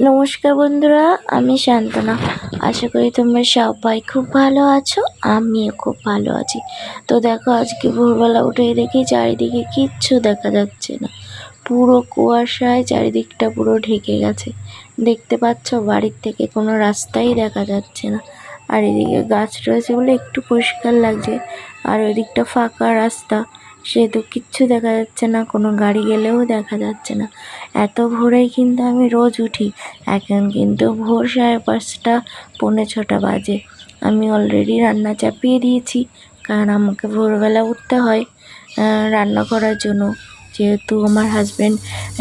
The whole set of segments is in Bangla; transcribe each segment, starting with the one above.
নমস্কার বন্ধুরা, আমি শান্তনা। আশা করি তোমরা সবাই খুব ভালো আছো, আমিও খুব ভালো আছি। তো দেখো, আজকে ভোরবেলা উঠে দেখি চারিদিকে কিচ্ছু দেখা যাচ্ছে না। পুরো কুয়াশায় চারিদিকটা পুরো ঢেকে গেছে। দেখতে পাচ্ছ, বাড়ির থেকে কোনো রাস্তাই দেখা যাচ্ছে না। আর এদিকে গাছ রয়েছে বলে একটু পরিষ্কার লাগছে। আর ওই দিকটা ফাঁকা রাস্তা। সেহেতু কিচ্ছু দেখা যাচ্ছে না, কোনো গাড়ি গেলেও দেখা যাচ্ছে না। এত ভোরেই কিন্তু আমি রোজ উঠি, এখন কিন্তু ভোর সাড়ে পাঁচটা, পৌনে ছটা বাজে। আমি অলরেডি রান্না চাপিয়ে দিয়েছি, কারণ আমাকে ভোরবেলা উঠতে হয় রান্না করার জন্য। যেহেতু আমার হাজব্যান্ড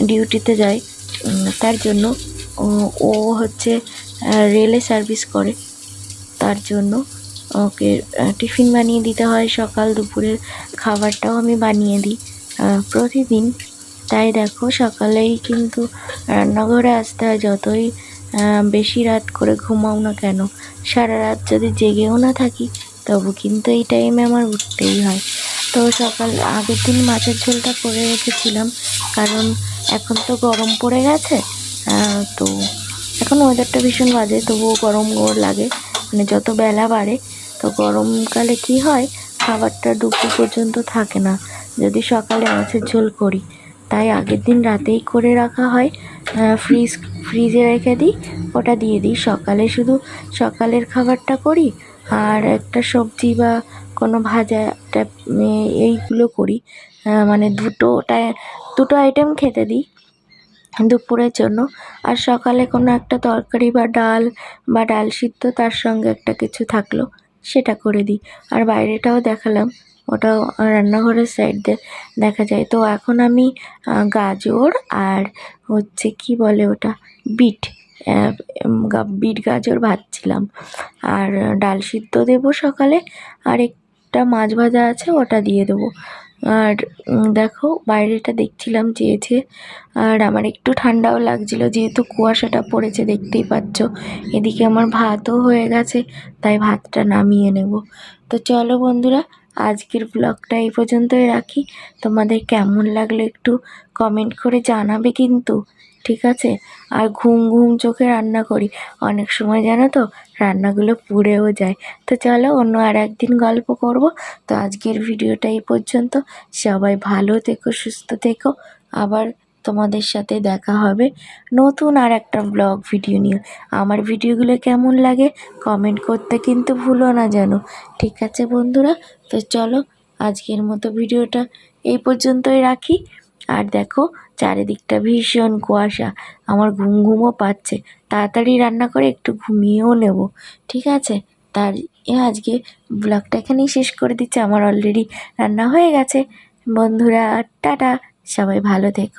ডিউটিতে যায় তার জন্য ও হচ্ছে রেলে সার্ভিস করে, তার জন্য ওকে টিফিন বানিয়ে দিতে হয় সকাল দুপুরের খাবারটাও আমি বানিয়ে দিই। প্রতিদিন। তাই দেখো, সকালেই কিন্তু রান্নাঘরে আসতে হয়, যতই বেশি রাত করে ঘুমাও না কেন, সারা রাত যদি জেগেও না থাকি, তবু কিন্তু এই টাইমে আমার উঠতেই হয়। তো সকাল, আগের দিন মাছের ঝোলটা করে রেখেছিলাম, কারণ এখন তো গরম পড়ে গেছে তো এখন ওয়েদারটা ভীষণ বাজে, তবুও গরম লাগে মানে যত বেলা বাড়ে তো গরমকালে কি হয়? খাবারটা দুপুর পর্যন্ত থাকে না। যদি সকালে মাছের ঝোল করি, তাই আগের দিন রাতেই করে রাখা হয়। ফ্রিজ, ফ্রিজে রেখে দিই, ওটা দিয়ে দিই। সকালে শুধু সকালের খাবারটা করি, আর একটা সবজি বা কোনো ভাজা এইগুলো করি। মানে দুটোটা দুটো আইটেম খেতে দিই দুপুরের জন্য। আর সকালে কোনো একটা তরকারি বা ডাল বা ডাল সিদ্ধ, তার সঙ্গে একটা কিছু থাকল। সেটা করে দিই। আর বাইরেটাও দেখালাম, ওটাও রান্নাঘরের সাইড দিয়ে দেখা যায়। তো এখন আমি গাজর আর হচ্ছে কি বলে ওটা? বিট বিট গাজর ভাজছিলাম। আর ডাল সিদ্ধ দেবো সকালে, আর একটা মাছ ভাজা আছে ওটা দিয়ে দেবো। আর দেখো, বাইরেটা দেখছিলাম চেয়েছে। আর আমার একটু ঠান্ডাও লাগছিল, যেহেতু কুয়াশাটা পড়েছে, দেখতেই পাচ্ছ। এদিকে আমার ভাতও হয়ে গেছে, তাই ভাতটা নামিয়ে নেব। তো চলো বন্ধুরা আজকের ব্লগটা এই পর্যন্তই রাখি। তোমাদের কেমন লাগল একটু কমেন্ট করে জানাবে কিন্তু, ঠিক আছে? আর ঘুম ঘুম চোখে রান্না করি। অনেক সময় জানো তো, রান্নাগুলো পুড়েও যায়। তো চলো অন্য আর একদিন গল্প করব। তো আজকের ভিডিওটা এই পর্যন্ত। সবাই ভালো থেকো, সুস্থ থেকো। আবার তোমাদের সাথে দেখা হবে নতুন আর একটা ব্লগ ভিডিও নিয়ে। আমার ভিডিওগুলো কেমন লাগে কমেন্ট করতে কিন্তু ভুলো না যেন ঠিক আছে বন্ধুরা? তো চলো আজকের মতো ভিডিওটা এই পর্যন্তই রাখি। আর দেখো, চারিদিকটা ভীষণ কুয়াশা। আমার ঘুম ঘুমও পাচ্ছে। তাড়াতাড়ি রান্না করে একটু ঘুমিয়েও নেব। ঠিক আছে? তার আজকে ব্লগটা এখানেই শেষ করে দিচ্ছে। আমার অলরেডি রান্না হয়ে গেছে। বন্ধুরা, টাটা! সবাই ভালো থেকো।